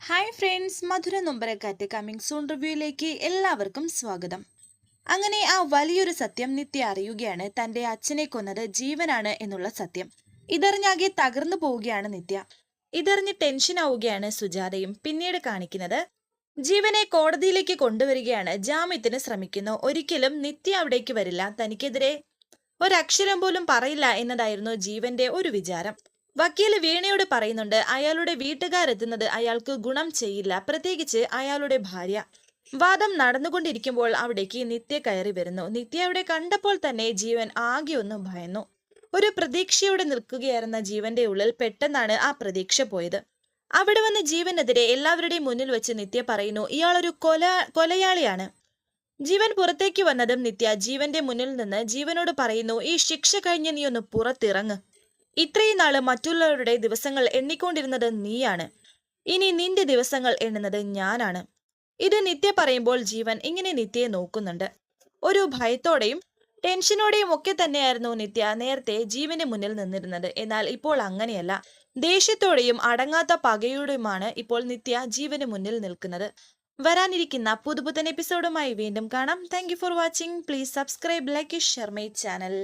Hi friends Madhura Nombarakkattu coming soon റിവ്യൂയിലേക്ക് എല്ലാവർക്കും സ്വാഗതം. അങ്ങനെ ആ വലിയൊരു സത്യം നിത്യ അറിയുകയാണ്. തന്റെ അച്ഛനെ കൊന്നത് ജീവനാണ് എന്നുള്ള സത്യം. ഇതറിഞ്ഞാകെ തകർന്നു പോവുകയാണ് നിത്യ. ഇതറിഞ്ഞ് ടെൻഷൻ ആവുകയാണ് സുജാതയും. പിന്നീട് കാണിക്കുന്നത് ജീവനെ കോടതിയിലേക്ക് കൊണ്ടുവരികയാണ്. ജാമ്യത്തിന് ശ്രമിക്കുന്നു. ഒരിക്കലും നിത്യ അവിടേക്ക് വരില്ല. തനിക്കെതിരെ ഒരക്ഷരം പോലും പറയില്ല എന്നതായിരുന്നു ജീവന്റെ ഒരു വിചാരം. വക്കീൽ വീണയോട് പറയുന്നുണ്ട് അയാളുടെ വീട്ടുകാരെത്തുന്നത് അയാൾക്ക് ഗുണം ചെയ്യില്ല. പ്രത്യേകിച്ച് അയാളുടെ ഭാര്യ. വാദം നടന്നുകൊണ്ടിരിക്കുമ്പോൾ അവിടേക്ക് നിത്യ കയറി വരുന്നു. നിത്യ അവിടെ കണ്ടപ്പോൾ തന്നെ ജീവൻ ആകെ ഒന്ന് ഭയന്നു. ഒരു പ്രതീക്ഷയോടെ നിൽക്കുകയായിരുന്ന ജീവന്റെ ഉള്ളിൽ പെട്ടെന്നാണ് ആ പ്രതീക്ഷ പോയത്. അവിടെ വന്ന് ജീവനെതിരെ എല്ലാവരുടെയും മുന്നിൽ വെച്ച് നിത്യ പറയുന്നു ഇയാളൊരു കൊല കൊലയാളിയാണ്. ജീവൻ പുറത്തേക്ക് വന്നതും നിത്യ ജീവന്റെ മുന്നിൽ നിന്ന് ജീവനോട് പറയുന്നു ഈ ശിക്ഷ കഴിഞ്ഞ് നീ ഒന്ന് പുറത്തിറങ്ങ്. ഇത്രയും നാൾ മറ്റുള്ളവരുടെ ദിവസങ്ങൾ എണ്ണിക്കൊണ്ടിരുന്നത് നീയാണ്. ഇനി നിന്റെ ദിവസങ്ങൾ എണ്ണുന്നത് ഞാനാണ്. ഇത് നിത്യ പറയുമ്പോൾ ജീവൻ ഇങ്ങനെ നിത്യയെ നോക്കുന്നുണ്ട്. ഒരു ഭയത്തോടെയും ടെൻഷനോടെയും ഒക്കെ തന്നെയായിരുന്നു നിത്യ നേരത്തെ ജീവന്റെ മുന്നിൽ നിന്നിരുന്നത്. എന്നാൽ ഇപ്പോൾ അങ്ങനെയല്ല. ദേഷ്യത്തോടെയും അടങ്ങാത്ത പകയോടെയുമാണ് ഇപ്പോൾ നിത്യ ജീവന് മുന്നിൽ നിൽക്കുന്നത്. വരാനിരിക്കുന്ന പുതുപുത്തൻ എപ്പിസോഡുമായി വീണ്ടും കാണാം. Thank for watching please subscribe like share my channel